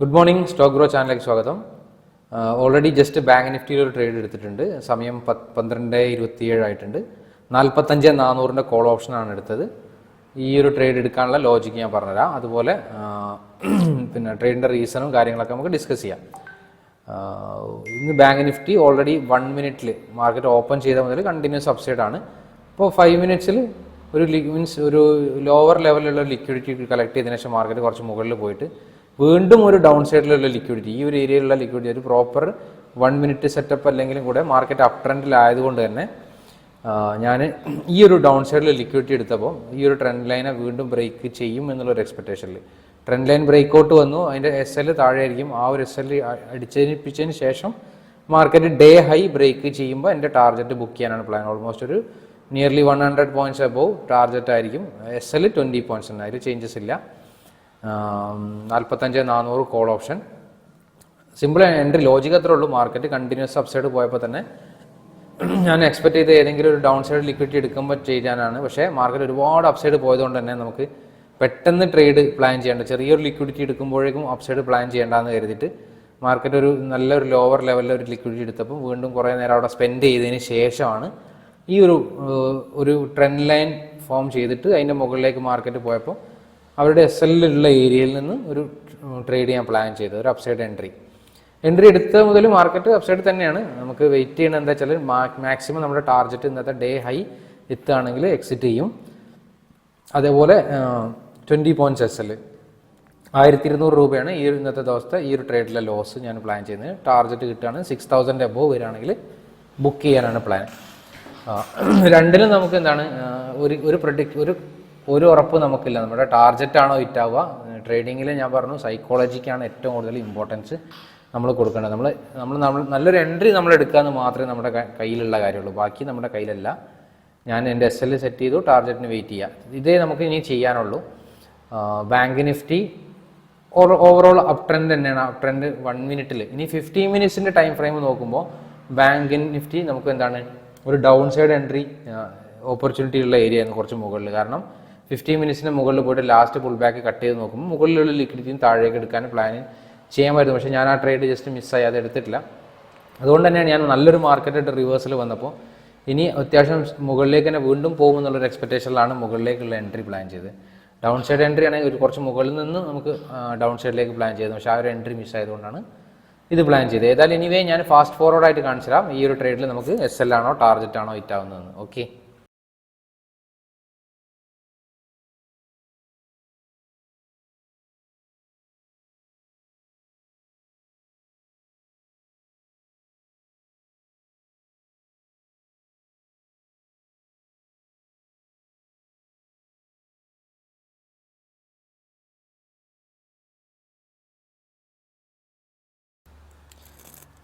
Good morning stock grow ചാനലിലേക്ക് സ്വാഗതം. Already just bank നിഫ്റ്റിയിൽ ഒരു ട്രേഡ് എടുത്തിട്ടുണ്ട്. സമയം പത്ത് പന്ത്രണ്ട് ഇരുപത്തിയേഴ് ആയിട്ടുണ്ട്. നാൽപ്പത്തഞ്ച് നാനൂറിന്റെ കോൾ ഓപ്ഷനാണ് എടുത്തത്. ഈ ഒരു ട്രേഡ് എടുക്കാനുള്ള ലോജിക്ക് ഞാൻ പറഞ്ഞുതരാം. അതുപോലെ പിന്നെ ട്രേഡിന്റെ റീസണും കാര്യങ്ങളൊക്കെ നമുക്ക് ഡിസ്കസ് ചെയ്യാം. ഇന്ന് ബാങ്ക് നിഫ്റ്റി ഓൾറെഡി വൺ മിനിറ്റിൽ മാർക്കറ്റ് ഓപ്പൺ ചെയ്ത മുതൽ കണ്ടിന്യൂസ് അപ്സൈഡ് ആണ്. ഇപ്പോൾ ഫൈവ് മിനിറ്റ്സിൽ ഒരു മീൻസ് ഒരു ലോവർ ലെവലിലുള്ള ലിക്വിഡിറ്റി കളക്ട് ചെയ്തതിനു ശേഷം മാർക്കറ്റ് കുറച്ച് മുകളിൽ പോയിട്ട് വീണ്ടും ഒരു ഡൗൺ സൈഡിലുള്ള ലിക്വിഡിറ്റി ഈ ഒരു ഏരിയയിലുള്ള ലിക്വിഡിറ്റി ഒരു പ്രോപ്പർ വൺ മിനിറ്റ് സെറ്റപ്പ് അല്ലെങ്കിലും കൂടെ മാർക്കറ്റ് അപ് ട്രെൻഡിലായതുകൊണ്ട് തന്നെ ഞാൻ ഈ ഒരു ഡൗൺ സൈഡിൽ ലിക്വിഡിറ്റി എടുത്തപ്പോൾ ഈ ഒരു ട്രെൻഡ് ലൈനെ വീണ്ടും ബ്രേക്ക് ചെയ്യും എന്നുള്ളൊരു എക്സ്പെക്ടേഷനിൽ ട്രെൻഡ് ലൈൻ ബ്രേക്ക് ഔട്ട് വന്നു. അതിന്റെ എസ് എൽ താഴെയായിരിക്കും. ആ ഒരു എസ് എൽ അടിച്ചേൽപ്പിച്ചതിന് ശേഷം മാർക്കറ്റ് ഡേ ഹൈ ബ്രേക്ക് ചെയ്യുമ്പോൾ എന്റെ ടാർഗറ്റ് ബുക്ക് ചെയ്യാനാണ് പ്ലാൻ ഓൾമോസ്റ്റ് ഒരു nearly one hundred points above target ആയിരിക്കും. എസ് എൽ ട്വന്റി പോയിന്റ്സ് ഉണ്ട് ചേഞ്ചസ് ഇല്ല. നാൽപ്പത്തഞ്ച് നാനൂറ് call option simple entry logic അത്രേ ഉള്ളൂ. മാർക്കറ്റ് കണ്ടിന്യൂസ് അപ്സൈഡ് പോയപ്പോൾ തന്നെ ഞാൻ എക്സ്പെക്ട് ചെയ്ത ഏതെങ്കിലും ഒരു ഡൗൺ സൈഡ് ലിക്വിഡിറ്റി എടുക്കുമ്പോൾ ചെയ്യാനാണ്. പക്ഷേ മാർക്കറ്റ് ഒരുപാട് അപ്സൈഡ് പോയതുകൊണ്ട് തന്നെ നമുക്ക് പെട്ടെന്ന് ട്രേഡ് പ്ലാൻ ചെയ്യേണ്ട ചെറിയൊരു ലിക്വിഡിറ്റി എടുക്കുമ്പോഴേക്കും അപ്സൈഡ് പ്ലാൻ ചെയ്യേണ്ടെന്ന് കരുതിയിട്ട് മാർക്കറ്റ് ഒരു നല്ലൊരു ലോവർ ലെവലിൽ ഒരു ലിക്വിഡിറ്റി എടുത്തപ്പോൾ വീണ്ടും കുറേ നേരം അവിടെ സ്പെൻഡ് ചെയ്തതിന് ശേഷമാണ് ഈ ഒരു ഒരു ട്രെൻഡ് ലൈൻ ഫോം ചെയ്തിട്ട് അതിന്റെ മുകളിലേക്ക് മാർക്കറ്റ് പോയപ്പോൾ അവരുടെ എസ് എല്ലിലുള്ള ഏരിയയിൽ നിന്ന് ഒരു ട്രേഡ് ചെയ്യാൻ പ്ലാൻ ചെയ്തത് ഒരു അപ്സൈഡ് എൻട്രി എൻട്രി എടുത്ത മുതൽ മാർക്കറ്റ് അപ്സൈഡ് തന്നെയാണ്. നമുക്ക് വെയിറ്റ് ചെയ്യണത് എന്താ വെച്ചാൽ മാക്സിമം നമ്മുടെ ടാർഗറ്റ് ഇന്നത്തെ ഡേ ഹൈ എത്തുകയാണെങ്കിൽ എക്സിറ്റ് ചെയ്യും. അതേപോലെ ട്വന്റി പോയിന്റ്സ് എസ് എൽ ആയിരത്തി ഇരുന്നൂറ് രൂപയാണ് ഈ ഇന്നത്തെ ദിവസത്തെ ഈ ഒരു ട്രേഡിലെ ലോസ് ഞാൻ പ്ലാൻ ചെയ്യുന്നത്. ടാർഗറ്റ് കിട്ടുകയാണ് സിക്സ് തൗസൻഡ് എബോവ് വരികയാണെങ്കിൽ ബുക്ക് ചെയ്യാനാണ് പ്ലാൻ രണ്ടിലും നമുക്ക് എന്താണ് ഒരു ഒരു പ്രൊഡിക്ട് ഒരു ഒരു ഉറപ്പ് നമുക്കില്ല. നമ്മുടെ ടാർഗറ്റ് ആണോ ഹിറ്റാവുക ട്രേഡിങ്ങിൽ ഞാൻ പറഞ്ഞു സൈക്കോളജിക്കാണ് ഏറ്റവും കൂടുതൽ ഇമ്പോർട്ടൻസ് നമ്മൾ കൊടുക്കേണ്ടത്. നമ്മൾ നമ്മൾ നമ്മൾ നല്ലൊരു എൻട്രി നമ്മൾ എടുക്കാമെന്ന് മാത്രമേ നമ്മുടെ കയ്യിലുള്ള കാര്യമുള്ളൂ. ബാക്കി നമ്മുടെ കയ്യിലല്ല. ഞാൻ എന്റെ എസ് എൽ സെറ്റ് ചെയ്തു ടാർജറ്റിന് വെയിറ്റ് ചെയ്യുക ഇതേ നമുക്ക് ഇനി ചെയ്യാനുള്ളൂ. Bank nifty or overall up trend തന്നെയാണ്. അപ് ട്രെൻഡ് വൺ മിനിറ്റിൽ ഇനി ഫിഫ്റ്റീൻ മിനിറ്റ്സിന്റെ ടൈം ഫ്രെയിം നോക്കുമ്പോൾ ബാങ്ക് നിഫ്റ്റി നമുക്ക് എന്താണ്? ഒരു ഡൗൺ സൈഡ് എൻട്രി ഓപ്പർച്യൂണിറ്റി ഉള്ള ഏരിയ കുറച്ച് മുകളിൽ കാരണം ഫിഫ്റ്റീൻ മിനിറ്റ്സിന് മുകളിൽ പോയിട്ട് ലാസ്റ്റ് പുൾ ബാക്ക് കട്ട് ചെയ്ത് നോക്കുമ്പോൾ മുകളിലുള്ള ലിക്വിഡിറ്റിയും താഴേക്ക് എടുക്കാൻ പ്ലാൻ ചെയ്യാമായിരുന്നു. പക്ഷേ ഞാൻ ആ ട്രേഡ് ജസ്റ്റ് മിസ്സായി അത് എടുത്തിട്ടില്ല. അതുകൊണ്ട് തന്നെയാണ് ഞാൻ നല്ലൊരു മാർക്കറ്റായിട്ട് റിവേഴ്സൽ വന്നപ്പോൾ ഇനി അത്യാവശ്യം മുകളിലേക്ക് തന്നെ വീണ്ടും പോകുമെന്നുള്ളൊരു എക്സ്പെക്ടേഷനിലാണ് മുകളിലേക്കുള്ള എൻട്രി പ്ലാൻ ചെയ്ത് ഡൗൺ സൈഡ് എൻട്രി ആണെങ്കിൽ ഒരു കുറച്ച് മുകളിൽ നിന്ന് നമുക്ക് ഡൗൺ സൈഡിലേക്ക് പ്ലാൻ ചെയ്തു പക്ഷേ ആ ഒരു എൻട്രി മിസ് ആയതുകൊണ്ടാണ് ഇത് പ്ലാൻ ചെയ്തത്. ഏതായാലും ഇനിവേ ഞാൻ ഫാസ്റ്റ് ഫോർവേഡ് ആയിട്ട് കാണിച്ചു തരാം ഈ ഒരു ട്രേഡിൽ നമുക്ക് എസ് എൽ ആണോ ടാർഗറ്റ് ആണോ ഇറ്റാവുന്നതെന്ന് ഓക്കെ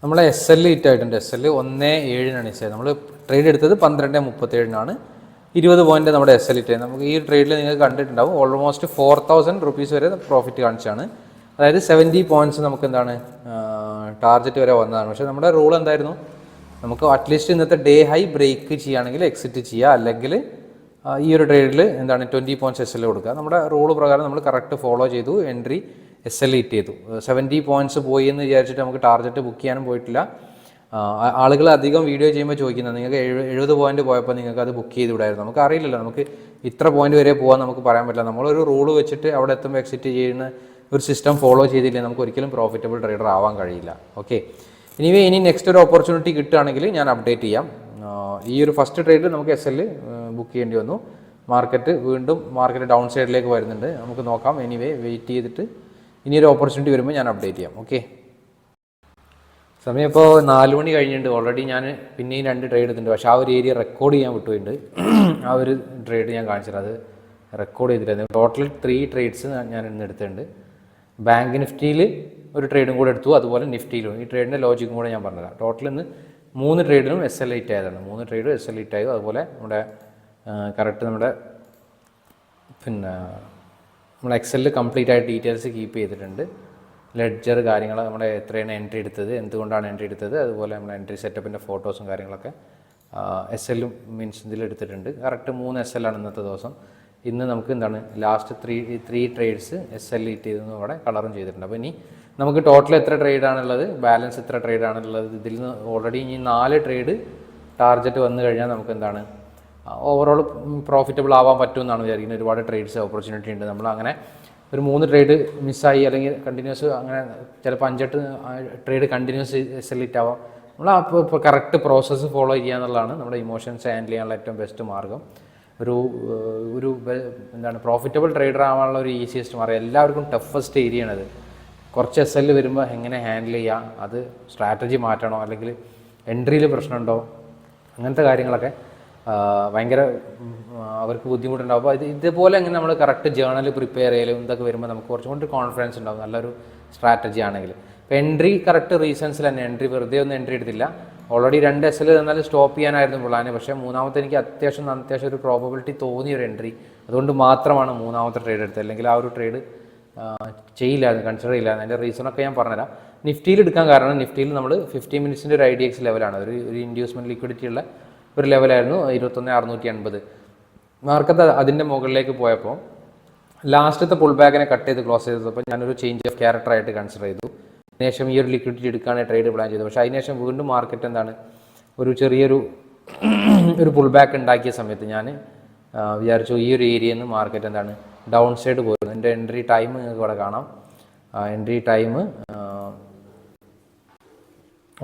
നമ്മളെ എസ് എൽ ഹിറ്റ് ആയിട്ടുണ്ട് എസ് എൽ ഒന്ന് ഏഴിനാണ് എസ് നമ്മൾ ട്രേഡ് എടുത്തത് പന്ത്രണ്ട് മുപ്പത്തേഴിനാണ്. ഇരുപത് പോയിന്റ് നമ്മുടെ എസ് എൽ ഹിറ്റ് നമുക്ക് ഈ ട്രേഡിൽ നിങ്ങൾക്ക് കണ്ടിട്ടുണ്ടാവും. ഓൾമോസ്റ്റ് ഫോർ തൗസൻഡ് റുപ്പീസ് വരെ പ്രോഫിറ്റ് കാണിച്ചാണ്. അതായത് സെവന്റി പോയിന്റ്സ് നമുക്ക് എന്താണ് ടാർഗറ്റ് വരെ വന്നതാണ്. പക്ഷേ നമ്മുടെ റൂൾ എന്തായിരുന്നു? നമുക്ക് അറ്റ്ലീസ്റ്റ് ഇന്നത്തെ ഡേ ഹൈ ബ്രേക്ക് ചെയ്യുകയാണെങ്കിൽ എക്സിറ്റ് ചെയ്യുക. അല്ലെങ്കിൽ ഈ ഒരു ട്രേഡിൽ എന്താണ് ട്വന്റി പോയിന്റ്സ് എസ് എൽ കൊടുക്കുക. നമ്മുടെ റൂൾ പ്രകാരം നമ്മൾ കറക്റ്റ് ഫോളോ ചെയ്തു. എൻട്രി എസ് എൽ ഇറ്റ് ചെയ്തു. സെവന്റി പോയിന്റ്സ് പോയി എന്ന് വിചാരിച്ചിട്ട് നമുക്ക് ടാർഗറ്റ് ബുക്ക് ചെയ്യാനും പോയിട്ടില്ല. ആളുകൾ അധികം വീഡിയോ ചെയ്യുമ്പോൾ ചോദിക്കുന്നത് നിങ്ങൾക്ക് എഴു എഴുപത് പോയിന്റ് പോയപ്പോൾ നിങ്ങൾക്ക് അത് ബുക്ക് ചെയ്ത് വിടായിരുന്നു നമുക്ക് അറിയില്ലല്ലോ നമുക്ക് ഇത്ര പോയിന്റ് വരെ പോകാൻ നമുക്ക് പറയാൻ പറ്റില്ല. നമ്മളൊരു റൂൾ വെച്ചിട്ട് അവിടെ എത്തുമ്പോൾ എക്സിറ്റ് ചെയ്യുന്ന ഒരു സിസ്റ്റം ഫോളോ ചെയ്തില്ലേ നമുക്ക് ഒരിക്കലും പ്രോഫിറ്റബിൾ ട്രേഡർ ആവാൻ കഴിയില്ല. ഓക്കെ ഇനിവേ ഇനി നെക്സ്റ്റ് ഒരു ഓപ്പർച്യൂണിറ്റി കിട്ടുകയാണെങ്കിൽ ഞാൻ അപ്ഡേറ്റ് ചെയ്യാം. ഈ ഒരു ഫസ്റ്റ് ട്രേഡിൽ നമുക്ക് എസ് എൽ ബുക്ക് ചെയ്യേണ്ടി വന്നു. മാർക്കറ്റ് വീണ്ടും മാർക്കറ്റ് ഡൗൺ സൈഡിലേക്ക് വരുന്നുണ്ട്. നമുക്ക് നോക്കാം. എനിവേ വെയിറ്റ് ചെയ്തിട്ട് ഇനി ഒരു ഓപ്പർച്യൂണിറ്റി വരുമ്പോൾ ഞാൻ അപ്ഡേറ്റ് ചെയ്യാം. ഓക്കെ സമയം ഇപ്പോൾ നാല് മണി കഴിഞ്ഞിട്ടുണ്ട്. ഓൾറെഡി ഞാൻ പിന്നെയും രണ്ട് ട്രേഡ് എടുത്തിട്ടുണ്ട്. പക്ഷേ ആ ഒരു ഏരിയ റെക്കോർഡ് ചെയ്യാൻ വിട്ടുപോയിട്ടുണ്ട്. ആ ഒരു ട്രേഡ് ഞാൻ കാണിച്ചത് അത് റെക്കോർഡ് ചെയ്തിട്ടായിരുന്നു ടോട്ടൽ ത്രീ ട്രേഡ്സ് ഞാൻ ഇന്ന് എടുത്തിട്ടുണ്ട്. ബാങ്ക് നിഫ്റ്റിയിൽ ഒരു ട്രേഡും കൂടെ എടുത്തു. അതുപോലെ നിഫ്റ്റിയിലും ഈ ട്രേഡിന്റെ ലോജിക്കും കൂടെ ഞാൻ പറഞ്ഞതാണ് ടോട്ടൽ ഇന്ന് മൂന്ന് ട്രേഡിലും എസ് എൽ ഹിറ്റ് ആയതാണ്. മൂന്ന് ട്രേഡും എസ് എൽ ഹിറ്റ് ആയത് അതുപോലെ നമ്മുടെ കറക്റ്റ് നമ്മുടെ പിന്നെ നമ്മൾ എക്സലിൽ കംപ്ലീറ്റ് ആയിട്ട് ഡീറ്റെയിൽസ് കീപ്പ് ചെയ്തിട്ടുണ്ട്. ലെഡ്ജർ കാര്യങ്ങൾ നമ്മുടെ എത്രയാണ് എൻട്രി എടുത്തത് എന്തുകൊണ്ടാണ് എൻട്രി എടുത്തത് അതുപോലെ നമ്മൾ എൻട്രി സെറ്റപ്പിന്റെ ഫോട്ടോസും കാര്യങ്ങളൊക്കെ എസ് എല്ലും മീൻസ് ഇതിൽ എടുത്തിട്ടുണ്ട്. കറക്റ്റ് മൂന്ന് എസ് എല്ലാണ് ഇന്നത്തെ ദിവസം. ഇന്ന് നമുക്ക് എന്താണ് last three three trades S L hit ചെയ്തെന്ന് അവിടെ കളറും ചെയ്തിട്ടുണ്ട്. അപ്പോൾ ഇനി നമുക്ക് ടോട്ടൽ എത്ര ട്രേഡ് ആണുള്ളത് ബാലൻസ് എത്ര ട്രേഡ് ആണുള്ളത് ഇതിൽ നിന്ന് ഓൾറെഡി ഇനി നാല് ട്രേഡ് ടാർഗറ്റ് വന്നു കഴിഞ്ഞാൽ നമുക്ക് എന്താണ് ഓവറോൾ പ്രോഫിറ്റബിൾ ആവാൻ പറ്റുമെന്നാണ് വിചാരിക്കുന്നത്. ഒരുപാട് ട്രേഡ്സ് ഓപ്പർച്യൂണിറ്റി ഉണ്ട്. നമ്മൾ അങ്ങനെ ഒരു മൂന്ന് ട്രേഡ് മിസ്സായി അല്ലെങ്കിൽ കണ്ടിന്യൂസ് അങ്ങനെ ചിലപ്പോൾ അഞ്ചെട്ട് ട്രേഡ് കണ്ടിന്യൂസ് സെലിറ്റ് ആവാം. നമ്മൾ ആ കറക്റ്റ് പ്രോസസ്സ് ഫോളോ ചെയ്യുക എന്നുള്ളതാണ് നമ്മുടെ ഇമോഷൻസ് ഹാൻഡിൽ ചെയ്യാനുള്ള ഏറ്റവും ബെസ്റ്റ് മാർഗം. ഒരു ഒരു എന്താണ് പ്രോഫിറ്റബിൾ ട്രേഡർ ആവാനുള്ള ഒരു ഈസിയസ്റ്റ് മാർഗം എല്ലാവർക്കും ടഫസ്റ്റ് ഏരിയ ആണത് കുറച്ച് എസ് എൽ വരുമ്പോൾ എങ്ങനെ ഹാൻഡിൽ ചെയ്യാം? അത് സ്ട്രാറ്റജി മാറ്റണോ? അല്ലെങ്കിൽ എൻട്രിയിൽ പ്രശ്നമുണ്ടോ? അങ്ങനത്തെ കാര്യങ്ങളൊക്കെ ഭയങ്കര അവർക്ക് ബുദ്ധിമുട്ടുണ്ടാവും. അപ്പോൾ ഇത് ഇതുപോലെ എങ്ങനെ നമ്മൾ കറക്റ്റ് ജേണൽ പ്രിപ്പയർ ചെയ്യലും ഇതൊക്കെ വരുമ്പോൾ നമുക്ക് കുറച്ചും കൂടി കോൺഫിഡൻസ് ഉണ്ടാവും. നല്ലൊരു സ്ട്രാറ്റജി ആണെങ്കിൽ. ഇപ്പോൾ എൻട്രി കറക്റ്റ് റീസൺസിൽ തന്നെ എൻട്രി വെറുതെ ഒന്നും എൻട്രി എടുത്തില്ല. ഓൾറെഡി രണ്ട് എസ് എൽ തന്നാൽ സ്റ്റോപ്പ് ചെയ്യാനായിരുന്നു പ്ലാന് പക്ഷേ മൂന്നാമത്തെ എനിക്ക് അത്യാവശ്യം അത്യാവശ്യം ഒരു പ്രോബബിലിറ്റി തോന്നിയ ഒരു എൻട്രി അതുകൊണ്ട് മാത്രമാണ് മൂന്നാമത്തെ ട്രേഡ് എടുത്തത്. അല്ലെങ്കിൽ ആ ഒരു ട്രേഡ് ചെയ്യില്ലായിരുന്നു കൺസിഡർ ചെയ്യില്ലായിരുന്നു. അതിന്റെ റീസണൊക്കെ ഞാൻ പറഞ്ഞുതരാം. നിഫ്റ്റിയിൽ എടുക്കാൻ കാരണം നിഫ്റ്റിയിൽ നമ്മൾ ഫിഫ്റ്റി മിനിറ്റ്സിന്റെ ഒരു ഐ ഡി എക്സ് ലെവലാണ് ഒരു ഒരു ഇൻഡ്യൂസ്മെന്റ് ലിക്വിഡിറ്റി ഉള്ള ഒരു ലെവലായിരുന്നു ഇരുപത്തൊന്ന് അറുന്നൂറ്റി എൺപത് മാർക്കത്ത് അതിന്റെ മുകളിലേക്ക് പോയപ്പോൾ ലാസ്റ്റത്തെ പുൾ ബാക്കിനെ കട്ട് ചെയ്ത് ക്ലോസ് ചെയ്തപ്പോൾ ഞാനൊരു ചേഞ്ച് ഓഫ് ക്യാരക്ടർ ആയിട്ട് കൺസിഡർ ചെയ്തു. അതിനുശേഷം ഈ ഒരു ലിക്വിഡിറ്റി എടുക്കാനേ ട്രേഡ് പ്ലാൻ ചെയ്തു. പക്ഷേ അതിനുശേഷം വീണ്ടും മാർക്കറ്റ് എന്താണ് ഒരു ചെറിയൊരു ഒരു പുൾ ബാക്ക് ഉണ്ടാക്കിയ സമയത്ത് ഞാൻ വിചാരിച്ചു ഈ ഒരു ഏരിയയിൽ നിന്ന് മാർക്കറ്റ് എന്താണ് ഡൗൺ സൈഡ് പോയിരുന്നു. എന്റെ എൻട്രി ടൈം നിങ്ങൾക്ക് ഇവിടെ കാണാം. എൻട്രി ടൈം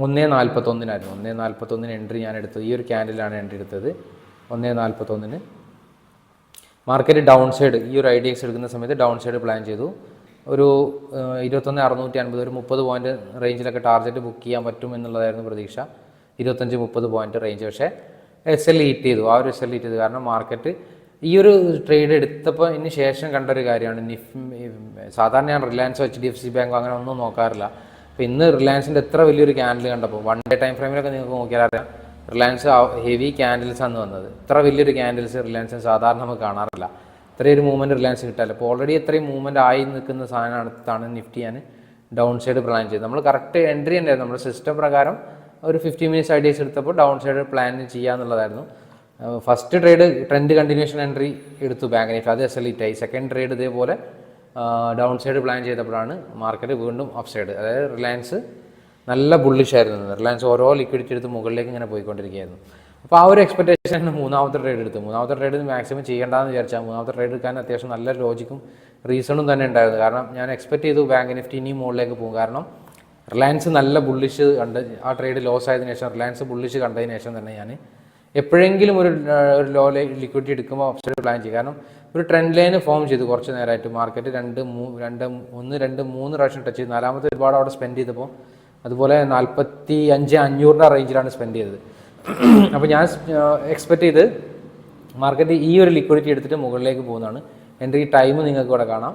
ഒന്നേ നാൽപ്പത്തൊന്നിനായിരുന്നു ഒന്നേ നാൽപ്പത്തൊന്നിന് എൻട്രി ഞാൻ എടുത്തത്. ഈ ഒരു ക്യാൻഡിലാണ് എൻട്രി എടുത്തത്. ഒന്നേ നാൽപ്പത്തൊന്നിന് മാർക്കറ്റ് ഡൗൺ സൈഡ് ഈ ഒരു ഐ എടുക്കുന്ന സമയത്ത് ഡൗൺ സൈഡ് പ്ലാൻ ചെയ്തു. ഒരു ഇരുപത്തൊന്ന് അറുന്നൂറ്റി അൻപത് ഒരു മുപ്പത് പോയിന്റ് റേഞ്ചിലൊക്കെ ടാർഗറ്റ് ബുക്ക് ചെയ്യാൻ പറ്റും എന്നുള്ളതായിരുന്നു പ്രതീക്ഷ. ഇരുപത്തഞ്ച് മുപ്പത് പോയിന്റ് റേഞ്ച് പക്ഷേ എസ് എൽ ഈറ്റ് ചെയ്തു. ആ ഒരു എസ് എൽ ഈറ്റ് ചെയ്തു. കാരണം മാർക്കറ്റ് ഈ ഒരു ട്രേഡ് എടുത്തപ്പോൾ ഇതിന് ശേഷം കണ്ടൊരു കാര്യമാണ്. നിഫ് സാധാരണ ഞാൻ റിലയൻസോ എച്ച് ഡി എഫ് സി ബാങ്കോ അങ്ങനെ ഒന്നും നോക്കാറില്ല. അപ്പോൾ ഇന്ന് റിലയൻസിന്റെ എത്ര വലിയൊരു ക്യാൻഡിൽ കണ്ടപ്പോൾ വൺ ഡേ ടൈം ഫ്രെയിമിലൊക്കെ നിങ്ങൾക്ക് നോക്കിയാൽ അറിയാം. റിലയൻസ് ഹെവി ക്യാൻഡിൽസ് ആണ് വന്നത്. ഇത്ര വലിയൊരു ക്യാൻഡിൽസ് റിലയൻസിന് സാധാരണ നമുക്ക് കാണാറില്ല. ഇത്രയും ഒരു മൂവ്മെന്റ് റിലയൻസ് കിട്ടാറില്ല. അപ്പോൾ ഓൾറെഡി ഇത്രയും മൂവ്മെന്റ് ആയി നിൽക്കുന്ന സാധനമാണ് നിഫ്റ്റി ഞാൻ ഡൗൺ സൈഡ് പ്ലാൻ ചെയ്ത് നമ്മൾ കറക്റ്റ് എൻട്രി ഉണ്ടായിരുന്നു നമ്മുടെ സിസ്റ്റം പ്രകാരം ഒരു ഫിഫ്റ്റി മിനിറ്റ്സ് ഐഡിയസ് എടുത്തപ്പോൾ ഡൗൺ സൈഡ് പ്ലാൻ ചെയ്യുക എന്നുള്ളതായിരുന്നു first trade trend continuation entry എടുത്തു ബാങ്ക് നിഫ്റ്റി അത് എസ് എൽ ആയി. സെക്കൻഡ് ട്രേഡ് ഇതേപോലെ ഡൗൺ സൈഡ് പ്ലാൻ ചെയ്തപ്പോഴാണ് മാർക്കറ്റ് വീണ്ടും അപ്പ് സൈഡ് അതായത് റിലയൻസ് നല്ല ബുള്ളിഷ് ആയിരുന്നു. റിലയൻസ് ഓരോ ലിക്വിഡിറ്റി എടുത്ത് മുകളിലേക്ക് ഇങ്ങനെ പോയിക്കൊണ്ടിരിക്കുകയായിരുന്നു. അപ്പോൾ ആ ഒരു എക്സ്പെക്ടേഷനാണ് മൂന്നാമത്തെ ട്രേഡ് എടുത്ത്. മൂന്നാമത്തെ ട്രേഡ് മാക്സിമം ചെയ്യേണ്ടതെന്ന് വിചാരിച്ചാൽ മൂന്നാമത്തെ ട്രേഡ് എടുക്കാൻ അത്യാവശ്യം നല്ല ലോജിക്കും റീസണും തന്നെ ഉണ്ടായിരുന്നു. കാരണം ഞാൻ എക്സ്പെക്ട് ചെയ്തു ബാങ്ക് നിഫ്റ്റി ഇനിയും മുകളിലേക്ക് പോകും. കാരണം റിലയൻസ് നല്ല ബുള്ളിഷ് കണ്ട് ആ ട്രേഡ് ലോസ് ആയതിനു ശേഷം റിലയൻസ് ബുള്ളിഷ് കണ്ടതിന് ശേഷം തന്നെ ഞാൻ എപ്പോഴെങ്കിലും ഒരു ലോ ലിക്വിഡിറ്റി എടുക്കുമ്പോൾ ഓപ്ഷൻ പ്ലാൻ ചെയ്യും. കാരണം ഒരു ട്രെൻഡ് ലൈന് ഫോം ചെയ്തു കുറച്ച് നേരമായിട്ട് മാർക്കറ്റ് രണ്ട് മൂ രണ്ട് ഒന്ന് രണ്ട് മൂന്ന് പ്രാവശ്യം ടച്ച് ചെയ്തു. നാലാമത്തെ ഒരുപാട് അവിടെ സ്പെൻഡ് ചെയ്തപ്പോൾ അതുപോലെ നാൽപ്പത്തി അഞ്ച് അഞ്ഞൂറിന്റെ റേഞ്ചിലാണ് സ്പെൻഡ് ചെയ്തത്. അപ്പോൾ ഞാൻ എക്സ്പെക്റ്റ് ചെയ്ത് മാർക്കറ്റ് ഈ ഒരു ലിക്വിഡിറ്റി എടുത്തിട്ട് മുകളിലേക്ക് പോകുന്നതാണ്. എൻട്രി ടൈം നിങ്ങൾക്ക് ഇവിടെ കാണാം.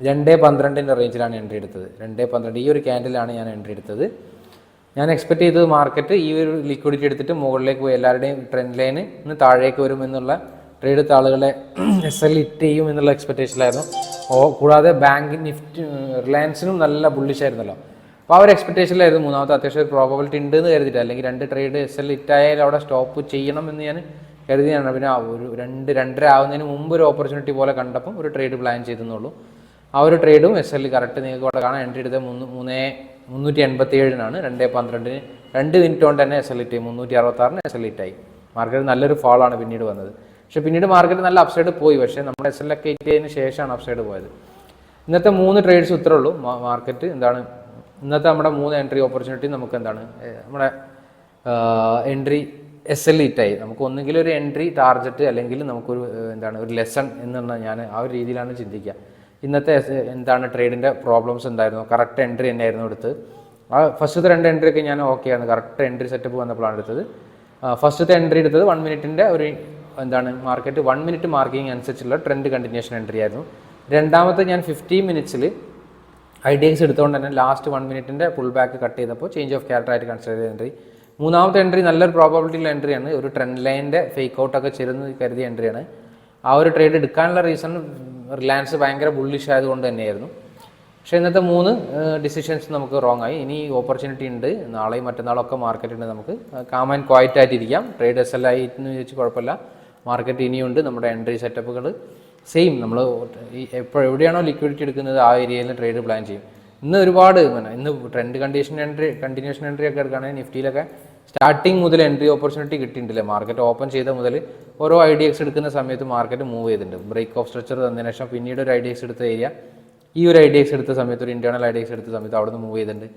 രണ്ട് പന്ത്രണ്ടിന്റെ റേഞ്ചിലാണ് എൻട്രി എടുത്തത്. രണ്ട് പന്ത്രണ്ട് ഈ ഒരു ക്യാൻഡിലാണ് ഞാൻ എൻട്രി എടുത്തത്. ഞാൻ എക്സ്പെക്ട് ചെയ്തത് മാർക്കറ്റ് ഈ ഒരു ലിക്വിഡിറ്റി എടുത്തിട്ട് മുകളിലേക്ക് പോയി. എല്ലാവരുടെയും ട്രെൻഡ് ലൈന് ഇന്ന് താഴേക്ക് വരും എന്നുള്ള ട്രേഡ് എടുത്ത ആളുകളെ എസ് എൽ ഇറ്റ് ചെയ്യും എന്നുള്ള എക്സ്പെക്ടേഷനിലായിരുന്നു ഓ കൂടാതെ ബാങ്ക് നിഫ്റ്റ് റിലയൻസിനും നല്ല ബുള്ളിഷ് ആയിരുന്നല്ലോ. അപ്പോൾ ആ ഒരു മൂന്നാമത്തെ അത്യാവശ്യം ഒരു പ്രോബബിലിറ്റി ഉണ്ട് എന്ന് കരുതിയിട്ട്. അല്ലെങ്കിൽ രണ്ട് ട്രേഡ് എസ് എൽ ഇറ്റായാലും അവിടെ സ്റ്റോപ്പ് ചെയ്യണം എന്ന് ഞാൻ കരുതിയാണ് പിന്നെ ഒരു രണ്ട് രണ്ടര ആവുന്നതിന് മുമ്പ് ഒരു ഓപ്പർച്യൂണിറ്റി പോലെ കണ്ടപ്പം ഒരു ട്രേഡ് പ്ലാൻ ചെയ്തെന്നുള്ളൂ. ആ ഒരു ട്രേഡും എസ് എൽ കറക്റ്റ് നിങ്ങൾക്ക് ഇവിടെ കാണാൻ എൻട്രി എടുത്തത് മൂന്ന് മൂന്നേ മുന്നൂറ്റി എൺപത്തി ഏഴിനാണ് രണ്ട് പന്ത്രണ്ടിന് രണ്ട് മിനിറ്റ് കൊണ്ട് തന്നെ എസ് എൽ ഇറ്റ് ആയി മുന്നൂറ്റി അറുപത്തി ആറിന് എസ് എൽ ഇറ്റ് ആയി. മാർക്കറ്റ് നല്ലൊരു ഫാളാണ് പിന്നീട് വന്നത്. പക്ഷേ പിന്നീട് മാർക്കറ്റ് നല്ല അപ്സൈഡ് പോയി. പക്ഷേ നമ്മുടെ എസ് എൽ ഒക്കെ കയറ്റിയതിന് ശേഷമാണ് അപ്സൈഡ് പോയത്. ഇന്നത്തെ മൂന്ന് ട്രേഡ്സ് ഇത്രേ ഉള്ളൂ. മാർക്കറ്റ് എന്താണ് ഇന്നത്തെ നമ്മുടെ മൂന്ന് എൻട്രി ഓപ്പർച്യൂണിറ്റി നമുക്ക് എന്താണ് നമ്മുടെ എൻട്രി എസ് എൽ ഇറ്റായി നമുക്ക് ഒന്നുകിൽ ഒരു എൻട്രി ടാർഗറ്റ് അല്ലെങ്കിൽ നമുക്കൊരു എന്താണ് ഒരു ലെസൺ എന്നുള്ള ഞാൻ ആ ഒരു രീതിയിലാണ് ചിന്തിക്കുക. ഇന്നത്തെ എന്താണ് ട്രേഡിന്റെ പ്രോബ്ലംസ് ഉണ്ടായിരുന്നു കറക്റ്റ് എൻട്രി തന്നെയായിരുന്നു എടുത്ത് ആ ഫസ്റ്റത്തെ രണ്ട് എൻട്രി ഒക്കെ ഞാൻ ഓക്കെ ആണ് കറക്റ്റ് എൻട്രി സെറ്റപ്പ് വന്നപ്പോഴാണ് എടുത്തത്. ഫസ്റ്റത്തെ എൻട്രി എടുത്തത് വൺ മിനിറ്റിന്റെ ഒരു എന്താണ് മാർക്കറ്റ് വൺ മിനിറ്റ് മാർക്കിംഗ് അനുസരിച്ചുള്ള ട്രെൻഡ് കണ്ടിന്യൂഷൻ എൻട്രി ആയിരുന്നു. രണ്ടാമത്തെ ഞാൻ ഫിഫ്റ്റീൻ മിനിറ്റ്സിൽ ഐ ഡി എക്സ് എടുത്തുകൊണ്ട് തന്നെ ലാസ്റ്റ് വൺ മിനിറ്റിന്റെ പുൾ ബാക്ക് കട്ട് ചെയ്തപ്പോൾ ചേഞ്ച് ഓഫ് ക്യാരക്ടർ ആയിട്ട് കൺസിഡർ ചെയ്ത എൻട്രി മൂന്നാമത്തെ എൻട്രി നല്ലൊരു പ്രോബബിലിറ്റിയുള്ള എൻട്രിയാണ് ഒരു ട്രെൻഡ് ലൈന്റെ ഫേക്ക് ഔട്ടൊക്കെ ചെരുന്ന് കരുതിയ എൻട്രിയാണ് ആ ഒരു ട്രേഡ് എടുക്കാനുള്ള റീസൺ റിലയൻസ് ഭയങ്കര ബുള്ളിഷ് ആയതുകൊണ്ട് തന്നെയായിരുന്നു. പക്ഷേ ഇന്നത്തെ മൂന്ന് ഡിസിഷൻസ് നമുക്ക് റോങ് ആയി. ഇനി ഓപ്പർച്യൂണിറ്റി ഉണ്ട്. നാളെയും മറ്റന്നാളൊക്കെ മാർക്കറ്റ് ഉണ്ട് നമുക്ക്. കാം ആൻഡ് ക്വയറ്റ് ആയിട്ടിരിക്കാം. ട്രേഡ് എസ് എൽ ആയി എന്ന് കുഴപ്പമില്ല. മാർക്കറ്റ് ഇനിയുണ്ട്. നമ്മുടെ എൻട്രി സെറ്റപ്പുകൾ സെയിം. നമ്മൾ എപ്പോൾ എവിടെയാണോ ലിക്വിഡിറ്റി എടുക്കുന്നത് ആ ഏരിയയിൽ ട്രേഡ് പ്ലാൻ ചെയ്യും. ഇന്ന് ഒരുപാട് ഇന്ന് trend condition entry continuation entry ഒക്കെ എടുക്കുകയാണെങ്കിൽ നിഫ്റ്റിയിലൊക്കെ സ്റ്റാർട്ടിങ് മുതൽ എൻട്രി ഓപ്പർച്യൂണിറ്റി കിട്ടിയിട്ടില്ലേ? മാർക്കറ്റ് ഓപ്പൺ ചെയ്ത മുതൽ ഓരോ ഐ ഡി എക്സ് എടുക്കുന്ന സമയത്ത് മാർക്കറ്റ് മൂവ് ചെയ്തിട്ടുണ്ട്. ബ്രേക്ക് ഓഫ് സ്ട്രക്ചർ തന്നതിന് ശേഷം പിന്നീട് ഒരു ഐ ഡി എക്സ് എടുത്ത ഏരിയ ഈ ഒരു ഐ ഡി എക്സ് എടുത്ത സമയത്ത് ഒരു ഇന്റേണൽ ഐ ഡി എക്സ് എടുത്ത സമയത്ത് അവിടെ നിന്ന് മൂവ് ചെയ്തിട്ടുണ്ട്.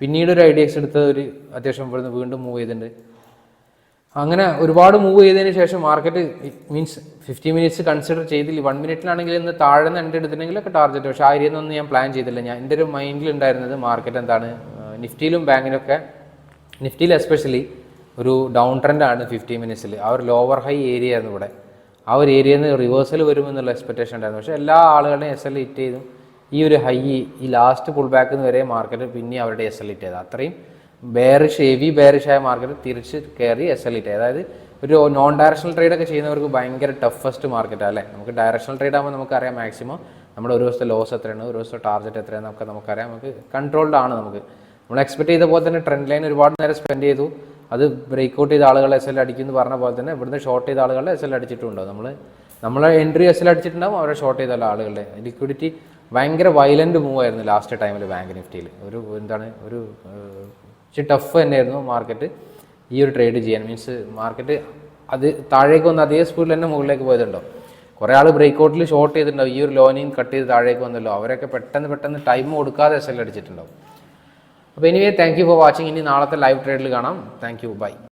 പിന്നീട് ഒരു ഐ ഡി എക്സ് എടുത്ത ഒരു അത്യാവശ്യം ഇവിടുന്ന് വീണ്ടും മൂവ് ചെയ്തിട്ടുണ്ട്. അങ്ങനെ ഒരുപാട് മൂവ് ചെയ്തതിന് ശേഷം market means fifty minutes consider ചെയ്തില്ല. വൺ മിനിറ്റിലാണെങ്കിൽ ഇന്ന് താഴെ നിന്ന് എന്റെ എടുത്തിട്ടുണ്ടെങ്കിലൊക്കെ ടാർഗറ്റ് പക്ഷേ ആ ഏരിയ ഒന്നും ഞാൻ പ്ലാൻ ചെയ്തില്ല. ഞാൻ എന്റെ ഒരു മൈൻഡിൽ ഉണ്ടായിരുന്നത് മാർക്കറ്റ് എന്താണ്? നിഫ്റ്റിയിലും ബാങ്കിലൊക്കെ നിഫ്റ്റിയിൽ എസ്പെഷ്യലി ഒരു ഡൗൺ ട്രെൻഡ് ആണ് ഫിഫ്റ്റി മിനിറ്റ്സിൽ ആ ഒരു ലോവർ ഹൈ ഏരിയ ആയിരുന്നു ഇവിടെ. ആ ഒരു ഏരിയയിൽ നിന്ന് റിവേഴ്സൽ വരുമെന്നുള്ള എക്സ്പെക്ടേഷൻ ഉണ്ടായിരുന്നു. പക്ഷേ എല്ലാ ആളുകളുടെയും എസ് എൽ ഹിറ്റ് ചെയ്തും. ഈ ഒരു ഹൈ ഈ ലാസ്റ്റ് പുൾ ബാക്ക് വരെ മാർക്കറ്റ് പിന്നെ അവരുടെ എസ് എൽ ഹിറ്റ് ചെയ്ത്. അത്രയും ബെയറിഷ് ഹെവി ബെയറിഷ് ആയ മാർക്കറ്റ് തിരിച്ച് കയറി എസ് എൽ ഇറ്റ് അതായത് ഒരു നോൺ ഡയറക്ഷണൽ ട്രേഡ് ഒക്കെ ചെയ്യുന്നവർക്ക് ഭയങ്കര ടഫസ്റ്റ് മാർക്കറ്റ് അല്ലേ? നമുക്ക് ഡയറക്ഷണൽ ട്രേഡ് ആകുമ്പോൾ നമുക്കറിയാം മാക്സിമം നമ്മുടെ ഒരു ദിവസത്തെ ലോസ് എത്രയാണ് ഒരു ദിവസത്തെ ടാർഗറ്റ് എത്രയാണ് നമുക്ക് നമുക്കറിയാം. നമുക്ക് കൺട്രോൾഡ് ആണ് നമുക്ക്. നമ്മൾ എക്സ്പെക്ട് ചെയ്ത പോലെ തന്നെ ട്രെൻഡ് ലൈൻ ഒരുപാട് നേരം സ്പെൻഡ് ചെയ്തു. അത് ബ്രേക്ക് ഔട്ട് ചെയ്ത ആളുകൾ എസ് എൽ അടിക്കുന്നു പറഞ്ഞ പോലെ തന്നെ ഇവിടുന്ന് ഷോർട്ട് ചെയ്ത ആളുകളെ എസ് എൽ അടിച്ചിട്ടുണ്ടോ? നമ്മൾ നമ്മൾ എൻട്രി എസ് എൽ അടിച്ചിട്ടുണ്ടാവും അവരെ ഷോർട്ട് ചെയ്ത ആളുകളുടെ. ലിക്വിഡിറ്റി ഭയങ്കര വയലന്റ് മൂവ് ആയിരുന്നു ലാസ്റ്റ് ടൈമിൽ ബാങ്ക് നിഫ്റ്റിയിൽ ഒരു എന്താണ് ഒരു ഇച്ചിരി ടഫ് തന്നെയായിരുന്നു മാർക്കറ്റ് ഈ ഒരു ട്രേഡ് ചെയ്യാൻ മീൻസ് മാർക്കറ്റ് അത് താഴേക്ക് വന്ന് അതേ സ്പീഡിൽ തന്നെ മുകളിലേക്ക് പോയതുണ്ടോ? കുറേ ആൾ ബ്രേക്ക് ഔട്ടിൽ ഷോർട്ട് ചെയ്തിട്ടുണ്ടാവും. ഈ ഒരു ലോനിങ് കട്ട് ചെയ്ത് താഴേക്ക് വന്നല്ലോ. അവരൊക്കെ പെട്ടെന്ന് പെട്ടെന്ന് ടൈം കൊടുക്കാതെ എസ് എൽ അടിച്ചിട്ടുണ്ടാവും. അപ്പോൾ anyway thank you for watching ഇനി നാളത്തെ ലൈവ് ട്രേഡിൽ കാണാം. Thank you by